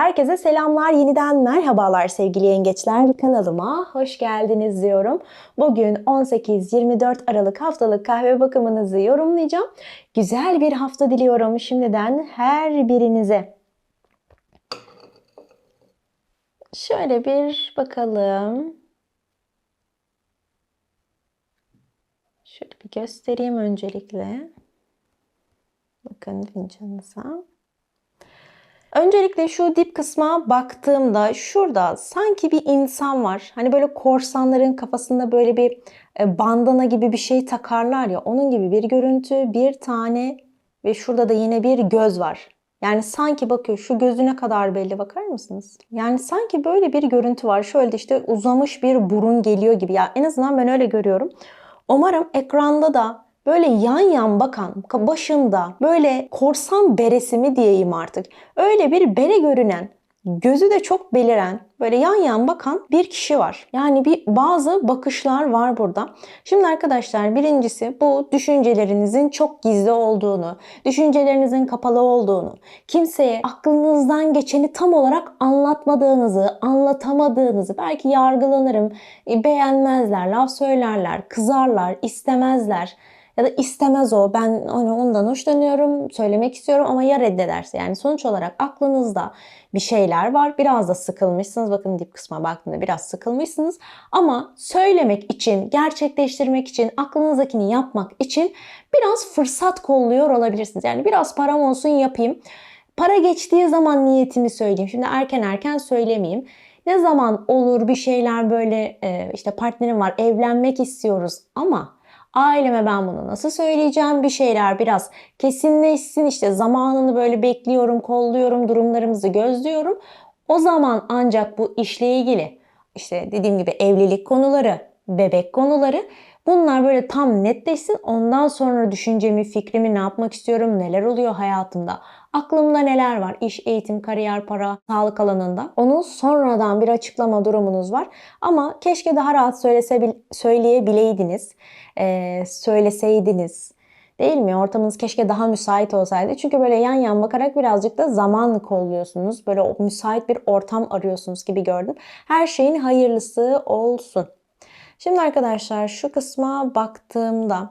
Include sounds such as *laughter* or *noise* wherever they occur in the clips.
Herkese selamlar, yeniden merhabalar sevgili yengeçler. Kanalıma hoş geldiniz diyorum. Bugün 18-24 Aralık haftalık kahve bakımınızı yorumlayacağım. Güzel bir hafta diliyorum şimdiden her birinize. Şöyle bir bakalım. Şöyle bir göstereyim öncelikle. Bakın fincanınıza. Öncelikle şu dip kısma baktığımda şurada sanki bir insan var. Hani böyle korsanların kafasında böyle bir e, bandana gibi bir şey takarlar ya. Onun gibi bir görüntü, bir tane ve şurada da yine bir göz var. Yani sanki bakıyor şu gözüne kadar belli bakar mısınız? Yani sanki böyle bir görüntü var. Şöyle işte uzamış bir burun geliyor gibi. Ya en azından ben öyle görüyorum. Umarım ekranda da böyle yan yan bakan başında böyle korsan beresi mi diyeyim artık. Öyle bir bere görünen gözü de çok beliren, böyle yan yan bakan bir kişi var. Yani bir bazı bakışlar var burada. Şimdi arkadaşlar birincisi bu düşüncelerinizin çok gizli olduğunu, düşüncelerinizin kapalı olduğunu, kimseye aklınızdan geçeni tam olarak anlatmadığınızı, anlatamadığınızı, belki yargılanırım, beğenmezler, laf söylerler, kızarlar, istemezler ya da istemez o. Ben onu ondan hoşlanıyorum, söylemek istiyorum ama ya reddederse. Yani sonuç olarak aklınızda bir şeyler var. Biraz da sıkılmışsınız. Bakın dip kısma baktığımda biraz sıkılmışsınız. Ama söylemek için, gerçekleştirmek için, aklınızdakini yapmak için biraz fırsat kolluyor olabilirsiniz. Yani biraz param olsun yapayım. Para geçtiği zaman niyetimi söyleyeyim. Şimdi erken erken söylemeyeyim. Ne zaman olur bir şeyler böyle işte partnerim var evlenmek istiyoruz ama Aileme ben bunu nasıl söyleyeceğim? Bir şeyler biraz kesinleşsin. İşte zamanını böyle bekliyorum, kolluyorum, durumlarımızı gözlüyorum. O zaman ancak bu işle ilgili işte dediğim gibi evlilik konuları, bebek konuları bunlar böyle tam netleşsin. Ondan sonra düşüncemi, fikrimi ne yapmak istiyorum, neler oluyor hayatımda Aklımda neler var? İş, eğitim, kariyer, para, sağlık alanında. Onu sonradan bir açıklama durumunuz var. Ama keşke daha rahat söylese, söyleyebileydiniz. Ee, söyleseydiniz. Değil mi? Ortamınız keşke daha müsait olsaydı. Çünkü böyle yan yan bakarak birazcık da zaman kolluyorsunuz. Böyle müsait bir ortam arıyorsunuz gibi gördüm. Her şeyin hayırlısı olsun. Şimdi arkadaşlar şu kısma baktığımda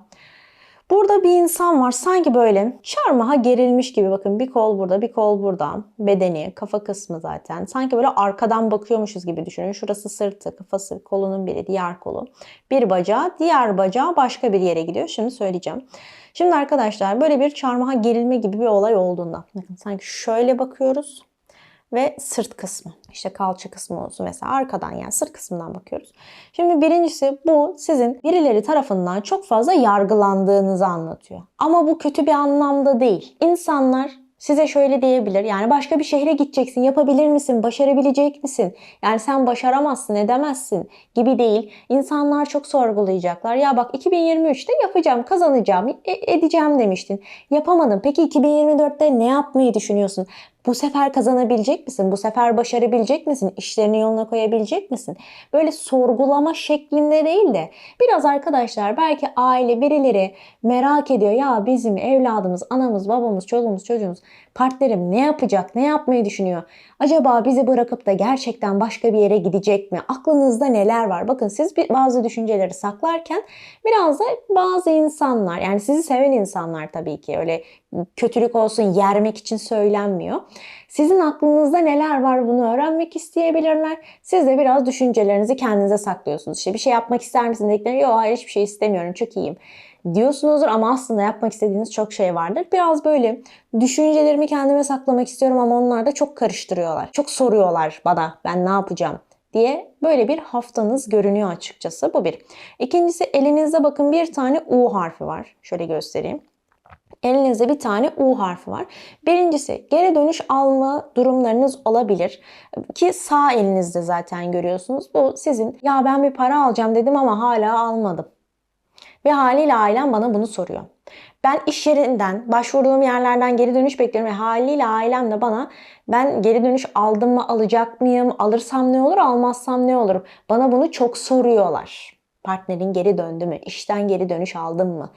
Burada bir insan var sanki böyle çarmıha gerilmiş gibi. Bakın bir kol burada bir kol burada. Bedeni kafa kısmı zaten. Sanki böyle arkadan bakıyormuşuz gibi düşünün. Şurası sırtı kafası kolunun biri diğer kolu. Bir bacağı diğer bacağı başka bir yere gidiyor. Şimdi söyleyeceğim. Şimdi arkadaşlar böyle bir çarmıha gerilme gibi bir olay olduğunda bakın sanki şöyle bakıyoruz ve sırt kısmı. İşte kalça kısmı olsun mesela arkadan yani sırt kısmından bakıyoruz. Şimdi birincisi bu sizin birileri tarafından çok fazla yargılandığınızı anlatıyor. Ama bu kötü bir anlamda değil. İnsanlar size şöyle diyebilir. Yani başka bir şehre gideceksin. Yapabilir misin? Başarabilecek misin? Yani sen başaramazsın, edemezsin gibi değil. İnsanlar çok sorgulayacaklar. Ya bak 2023'te yapacağım, kazanacağım, e- edeceğim demiştin. Yapamadın. Peki 2024'te ne yapmayı düşünüyorsun? Bu sefer kazanabilecek misin? Bu sefer başarabilecek misin? İşlerini yoluna koyabilecek misin? Böyle sorgulama şeklinde değil de biraz arkadaşlar belki aile birileri merak ediyor. Ya bizim evladımız, anamız, babamız, çoluğumuz, çocuğumuz, partnerim ne yapacak? Ne yapmayı düşünüyor? Acaba bizi bırakıp da gerçekten başka bir yere gidecek mi? Aklınızda neler var? Bakın siz bazı düşünceleri saklarken biraz da bazı insanlar yani sizi seven insanlar tabii ki öyle kötülük olsun yermek için söylenmiyor. Sizin aklınızda neler var bunu öğrenmek isteyebilirler. Siz de biraz düşüncelerinizi kendinize saklıyorsunuz. İşte bir şey yapmak ister misin dediklerinde yok hayır hiçbir şey istemiyorum çok iyiyim diyorsunuzdur ama aslında yapmak istediğiniz çok şey vardır. Biraz böyle düşüncelerimi kendime saklamak istiyorum ama onlar da çok karıştırıyorlar. Çok soruyorlar bana ben ne yapacağım diye böyle bir haftanız görünüyor açıkçası. Bu bir. İkincisi elinizde bakın bir tane U harfi var. Şöyle göstereyim. Elinizde bir tane U harfi var. Birincisi geri dönüş alma durumlarınız olabilir. Ki sağ elinizde zaten görüyorsunuz. Bu sizin ya ben bir para alacağım dedim ama hala almadım. Ve haliyle ailem bana bunu soruyor. Ben iş yerinden, başvurduğum yerlerden geri dönüş bekliyorum ve haliyle ailem de bana ben geri dönüş aldım mı, alacak mıyım, alırsam ne olur, almazsam ne olur? Bana bunu çok soruyorlar. Partnerin geri döndü mü? İşten geri dönüş aldın mı?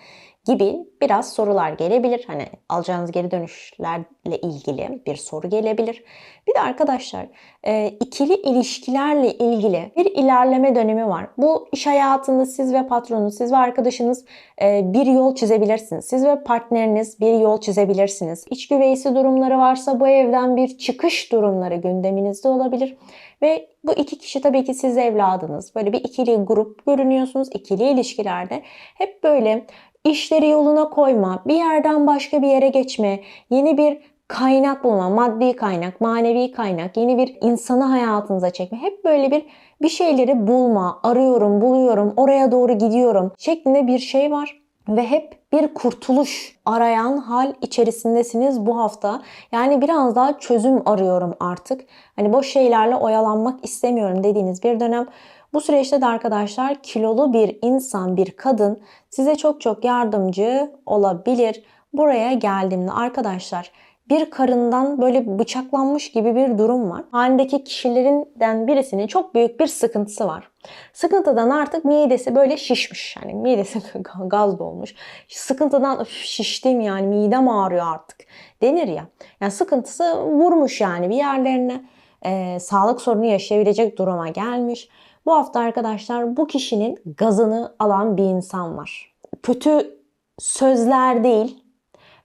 Gibi biraz sorular gelebilir. Hani alacağınız geri dönüşlerle ilgili bir soru gelebilir. Bir de arkadaşlar e, ikili ilişkilerle ilgili bir ilerleme dönemi var. Bu iş hayatında siz ve patronunuz, siz ve arkadaşınız e, bir yol çizebilirsiniz. Siz ve partneriniz bir yol çizebilirsiniz. İç güveysi durumları varsa bu evden bir çıkış durumları gündeminizde olabilir. Ve bu iki kişi tabii ki siz evladınız. Böyle bir ikili grup görünüyorsunuz ikili ilişkilerde. Hep böyle işleri yoluna koyma, bir yerden başka bir yere geçme, yeni bir kaynak bulma, maddi kaynak, manevi kaynak, yeni bir insanı hayatınıza çekme. Hep böyle bir bir şeyleri bulma, arıyorum, buluyorum, oraya doğru gidiyorum şeklinde bir şey var ve hep bir kurtuluş arayan hal içerisindesiniz bu hafta. Yani biraz daha çözüm arıyorum artık. Hani boş şeylerle oyalanmak istemiyorum dediğiniz bir dönem. Bu süreçte de arkadaşlar kilolu bir insan, bir kadın size çok çok yardımcı olabilir. Buraya geldiğimde arkadaşlar bir karından böyle bıçaklanmış gibi bir durum var. Halindeki kişilerinden birisinin çok büyük bir sıkıntısı var. Sıkıntıdan artık midesi böyle şişmiş. Yani midesi *laughs* gaz dolmuş. Sıkıntıdan şiştim yani midem ağrıyor artık denir ya. Yani sıkıntısı vurmuş yani bir yerlerine. E, sağlık sorunu yaşayabilecek duruma gelmiş. Bu hafta arkadaşlar bu kişinin gazını alan bir insan var. Kötü sözler değil.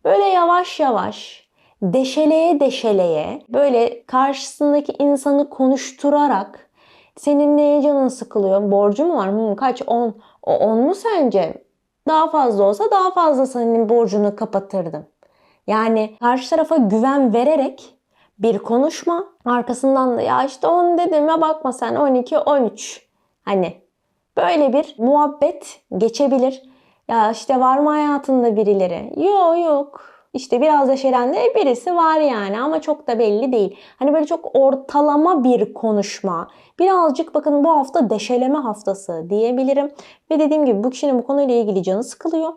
Böyle yavaş yavaş deşeleye deşeleye böyle karşısındaki insanı konuşturarak senin neye canın sıkılıyor? Borcu mu var? Hmm, kaç? 10. O 10 mu sence? Daha fazla olsa daha fazla senin borcunu kapatırdım. Yani karşı tarafa güven vererek bir konuşma. Arkasından da ya işte 10 dediğime bakma sen 12, 13. Hani böyle bir muhabbet geçebilir. Ya işte var mı hayatında birileri? Yok yok. İşte biraz da şerende birisi var yani ama çok da belli değil. Hani böyle çok ortalama bir konuşma. Birazcık bakın bu hafta deşeleme haftası diyebilirim. Ve dediğim gibi bu kişinin bu konuyla ilgili canı sıkılıyor.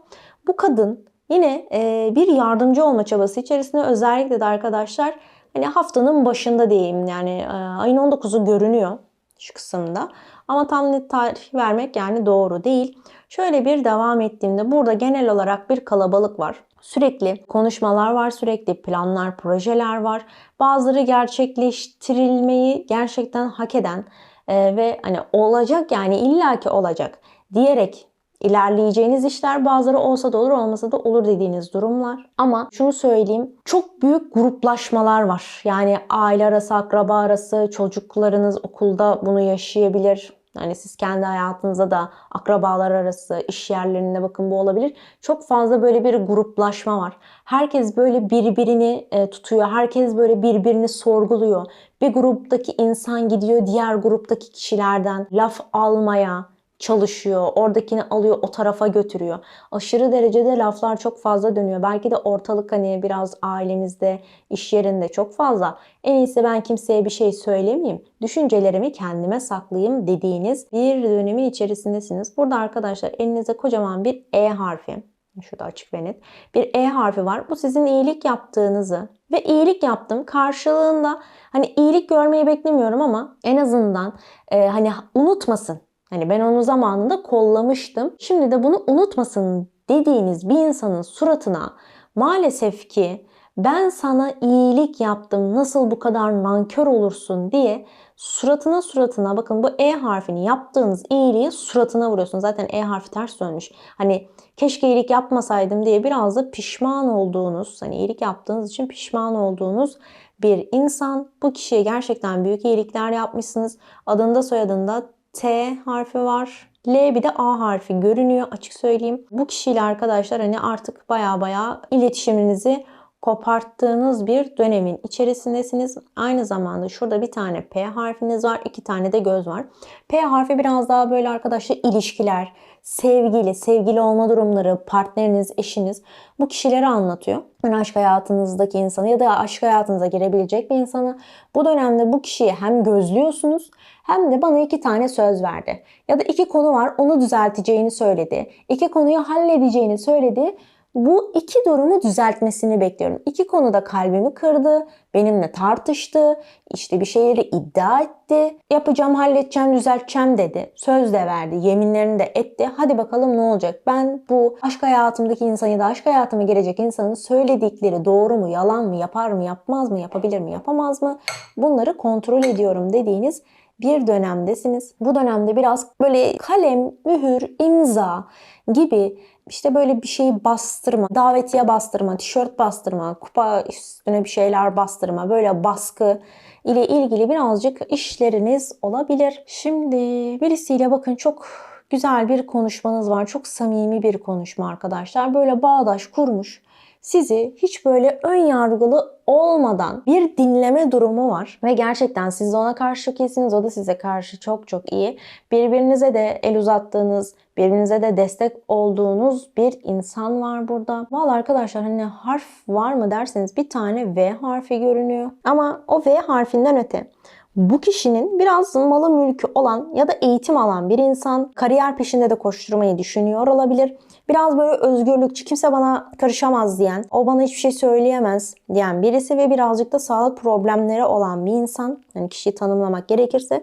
Bu kadın yine e, bir yardımcı olma çabası içerisinde özellikle de arkadaşlar hani haftanın başında diyeyim yani e, ayın 19'u görünüyor şu kısımda. Ama tam net tarih vermek yani doğru değil. Şöyle bir devam ettiğimde burada genel olarak bir kalabalık var. Sürekli konuşmalar var, sürekli planlar, projeler var. Bazıları gerçekleştirilmeyi gerçekten hak eden e, ve hani olacak yani illaki olacak diyerek ilerleyeceğiniz işler bazıları olsa da olur olmasa da olur dediğiniz durumlar. Ama şunu söyleyeyim çok büyük gruplaşmalar var. Yani aile arası, akraba arası, çocuklarınız okulda bunu yaşayabilir. Yani siz kendi hayatınızda da akrabalar arası, iş yerlerinde bakın bu olabilir. Çok fazla böyle bir gruplaşma var. Herkes böyle birbirini e, tutuyor. Herkes böyle birbirini sorguluyor. Bir gruptaki insan gidiyor diğer gruptaki kişilerden laf almaya, çalışıyor. Oradakini alıyor o tarafa götürüyor. Aşırı derecede laflar çok fazla dönüyor. Belki de ortalık hani biraz ailemizde, iş yerinde çok fazla. En iyisi ben kimseye bir şey söylemeyeyim. Düşüncelerimi kendime saklayayım dediğiniz bir dönemin içerisindesiniz. Burada arkadaşlar elinizde kocaman bir E harfi. Şurada açık ve net. Bir E harfi var. Bu sizin iyilik yaptığınızı ve iyilik yaptım. Karşılığında hani iyilik görmeyi beklemiyorum ama en azından e, hani unutmasın Hani ben onu zamanında kollamıştım. Şimdi de bunu unutmasın dediğiniz bir insanın suratına maalesef ki ben sana iyilik yaptım nasıl bu kadar nankör olursun diye suratına suratına bakın bu E harfini yaptığınız iyiliği suratına vuruyorsun. Zaten E harfi ters dönmüş. Hani keşke iyilik yapmasaydım diye biraz da pişman olduğunuz, hani iyilik yaptığınız için pişman olduğunuz bir insan. Bu kişiye gerçekten büyük iyilikler yapmışsınız. Adında soyadında T harfi var. L bir de A harfi görünüyor açık söyleyeyim. Bu kişiyle arkadaşlar hani artık baya baya iletişiminizi koparttığınız bir dönemin içerisindesiniz. Aynı zamanda şurada bir tane P harfiniz var, iki tane de göz var. P harfi biraz daha böyle arkadaşlar ilişkiler, sevgili, sevgili olma durumları, partneriniz, eşiniz bu kişileri anlatıyor. Yani aşk hayatınızdaki insanı ya da aşk hayatınıza girebilecek bir insanı bu dönemde bu kişiyi hem gözlüyorsunuz hem de bana iki tane söz verdi. Ya da iki konu var onu düzelteceğini söyledi. İki konuyu halledeceğini söyledi. Bu iki durumu düzeltmesini bekliyorum. İki konuda kalbimi kırdı, benimle tartıştı, işte bir şeyleri iddia etti. Yapacağım, halledeceğim, düzelteceğim dedi. Söz de verdi, yeminlerini de etti. Hadi bakalım ne olacak? Ben bu aşk hayatımdaki insanı ya da aşk hayatıma gelecek insanın söyledikleri doğru mu, yalan mı, yapar mı, yapmaz mı, yapabilir mi, yapamaz mı? Bunları kontrol ediyorum dediğiniz bir dönemdesiniz. Bu dönemde biraz böyle kalem, mühür, imza gibi işte böyle bir şeyi bastırma, davetiye bastırma, tişört bastırma, kupa üstüne bir şeyler bastırma, böyle baskı ile ilgili birazcık işleriniz olabilir. Şimdi birisiyle bakın çok güzel bir konuşmanız var. Çok samimi bir konuşma arkadaşlar. Böyle bağdaş kurmuş sizi hiç böyle ön yargılı olmadan bir dinleme durumu var. Ve gerçekten siz de ona karşı çok iyisiniz, o da size karşı çok çok iyi. Birbirinize de el uzattığınız, birbirinize de destek olduğunuz bir insan var burada. Valla arkadaşlar hani harf var mı derseniz bir tane V harfi görünüyor. Ama o V harfinden öte bu kişinin biraz malı mülkü olan ya da eğitim alan bir insan kariyer peşinde de koşturmayı düşünüyor olabilir. Biraz böyle özgürlükçü, kimse bana karışamaz diyen, o bana hiçbir şey söyleyemez diyen birisi ve birazcık da sağlık problemleri olan bir insan. Yani kişiyi tanımlamak gerekirse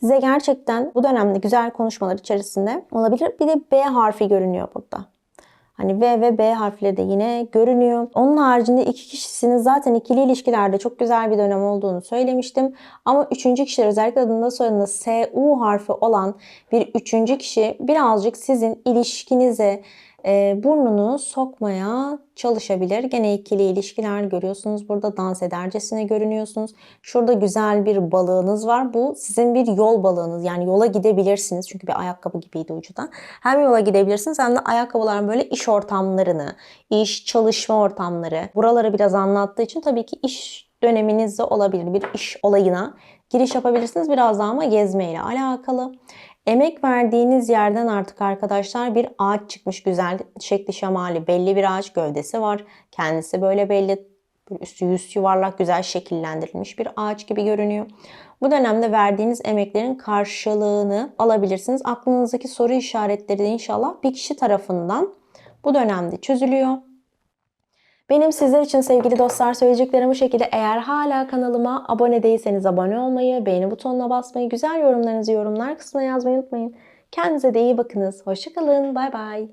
size gerçekten bu dönemde güzel konuşmalar içerisinde olabilir. Bir de B harfi görünüyor burada. Hani V ve B harfleri de yine görünüyor. Onun haricinde iki kişisinin zaten ikili ilişkilerde çok güzel bir dönem olduğunu söylemiştim. Ama üçüncü kişiler özellikle adında soyadında S, U harfi olan bir üçüncü kişi birazcık sizin ilişkinize e, burnunu sokmaya çalışabilir. Gene ikili ilişkiler görüyorsunuz. Burada dans edercesine görünüyorsunuz. Şurada güzel bir balığınız var. Bu sizin bir yol balığınız. Yani yola gidebilirsiniz. Çünkü bir ayakkabı gibiydi ucuda. Hem yola gidebilirsiniz hem de ayakkabıların böyle iş ortamlarını, iş, çalışma ortamları. Buraları biraz anlattığı için tabii ki iş döneminizde olabilir. Bir iş olayına giriş yapabilirsiniz. Biraz daha ama gezmeyle alakalı. Emek verdiğiniz yerden artık arkadaşlar bir ağaç çıkmış güzel şekli şemali belli bir ağaç gövdesi var. Kendisi böyle belli üstü yüz yuvarlak güzel şekillendirilmiş bir ağaç gibi görünüyor. Bu dönemde verdiğiniz emeklerin karşılığını alabilirsiniz. Aklınızdaki soru işaretleri de inşallah bir kişi tarafından bu dönemde çözülüyor. Benim sizler için sevgili dostlar söyleyeceklerim bu şekilde. Eğer hala kanalıma abone değilseniz abone olmayı, beğeni butonuna basmayı, güzel yorumlarınızı yorumlar kısmına yazmayı unutmayın. Kendinize de iyi bakınız. Hoşçakalın. Bay bay.